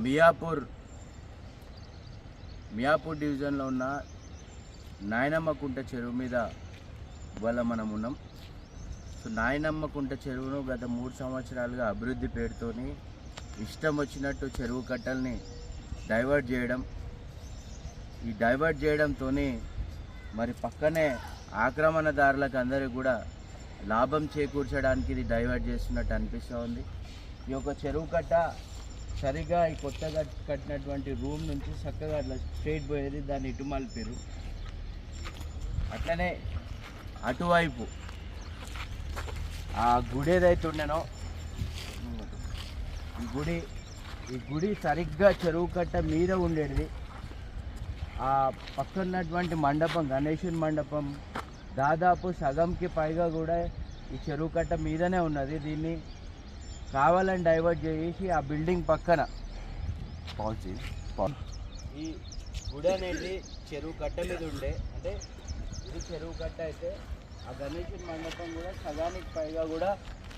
మియాపూర్ మియాపూర్ డివిజన్లో ఉన్న నాయనమ్మ కుంట చెరువు మీద ఇవాళ మనం ఉన్నాం. సో నాయనమ్మ కుంట చెరువును గత మూడు సంవత్సరాలుగా అభివృద్ధి పేరుతోని ఇష్టం వచ్చినట్టు చెరువు కట్టల్ని డైవర్ట్ చేయడం ఈ డైవర్ట్ చేయడంతో మరి పక్కనే ఆక్రమణదారులకు అందరికీ కూడా లాభం చేకూర్చడానికి ఇది డైవర్ట్ చేస్తున్నట్టు అనిపిస్తూ ఉంది ఈ యొక్క చెరువు కట్ట సరిగా ఈ కొత్తగా కట్టినటువంటి రూమ్ నుంచి చక్కగా అట్లా స్ట్రైట్ పోయేది దాన్ని ఇటు మలిపారు అట్లనే అటువైపు ఆ గుడి ఏదైతే ఉండేనో ఈ గుడి ఈ గుడి సరిగ్గా చెరువు కట్ట మీద ఉండేది. ఆ పక్కన్నటువంటి మండపం గణేశుని మండపం దాదాపు సగంకి పైగా కూడా ఈ చెరువు కట్ట మీదనే ఉన్నది. దీన్ని కావాలని డైవర్ట్ చేసి ఆ బిల్డింగ్ పక్కన. పాజ్ ఈ గుడి అనేది చెరువు కట్ట మీద ఉండే. అంటే ఇది చెరువు కట్ట అయితే ఆ గణేశుని మండపం కూడా సగానికి పైగా కూడా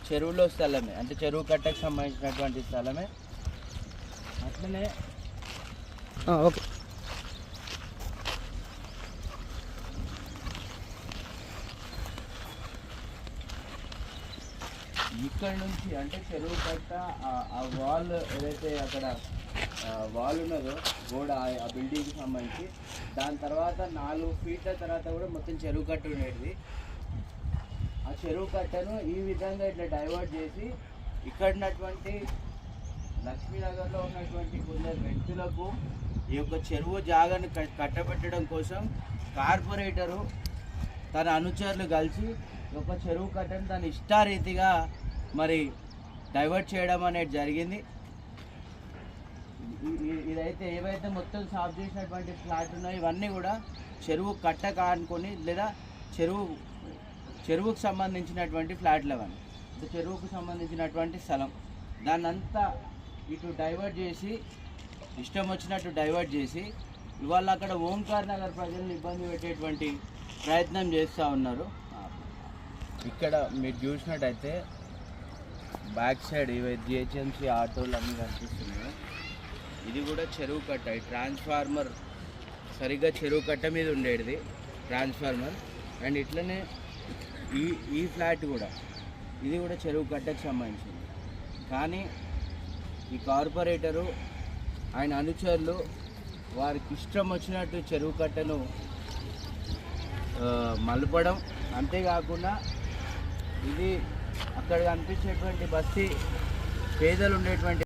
చెరువులో స్థలమే. అంటే చెరువు కట్టకు సంబంధించినటువంటి స్థలమే. అట్లనే ఓకే. ఇక్కడ నుంచి అంటే చెరువు కట్ట ఆ- వాల్ ఏదైతే అక్కడ వాల్ ఉన్నదో గోడ ఆ- బిల్డింగ్కి సంబంధించి దాని తర్వాత నాలుగు ఫీట్ల తర్వాత కూడా మొత్తం చెరువు కట్ట ఉండేది ఆ చెరువు కట్టను ఈ విధంగా ఇట్లా డైవర్ట్ చేసి ఇక్కడ ఉన్నటువంటి లక్ష్మీనగర్లో ఉన్నటువంటి కొందరు వ్యక్తులకు ఈ యొక్క చెరువు జాగాను కట్టబెట్టడం కోసం కార్పొరేటరు తన అనుచరులు కలిసి ఒక చెరువు కట్టను తన ఇష్టారీతిగా మరి డైవర్ట్ చేయడం అనేది జరిగింది. ఇదైతే ఏవైతే మొత్తం సాఫ్ చేసినటువంటి ఫ్లాట్ ఉన్నాయో ఇవన్నీ కూడా చెరువు కట్ట కానుకొని లేదా చెరువు చెరువుకు సంబంధించినటువంటి ఫ్లాట్లు అవన్నీ. చెరువుకు సంబంధించినటువంటి స్థలం. దాన్ని అంతా ఇటు డైవర్ట్ చేసి ఇష్టం వచ్చినట్టు డైవర్ట్ చేసి ఇవాళ అక్కడ ఓంకార్ నగర్ ప్రజలను ఇబ్బంది పెట్టేటువంటి ప్రయత్నం చేస్తూ ఉన్నారు. ఇక్కడ మీరు చూసినట్టయితే బ్యాక్ సైడ్ ఇవి జిహెచ్ఎంసీ ఆటోలు అన్నీ కనిపిస్తున్నాయి. ఇది కూడా చెరువు కట్ట. ఈ ట్రాన్స్ఫార్మర్ సరిగ్గా చెరువు కట్ట మీద ఉండేది ట్రాన్స్ఫార్మర్. అండ్ ఇట్లనే ఈ ఈ ఫ్లాట్ కూడా ఇది కూడా చెరువు కట్టకు సంబంధించింది. కానీ ఈ కార్పొరేటరు ఆయన అనుచరులు వారికి ఇష్టం వచ్చినట్టు చెరువు కట్టను మలపడం. అంతేకాకుండా ఇది అక్కడ కనిపించేటువంటి బస్తీ పేదలు ఉండేటువంటి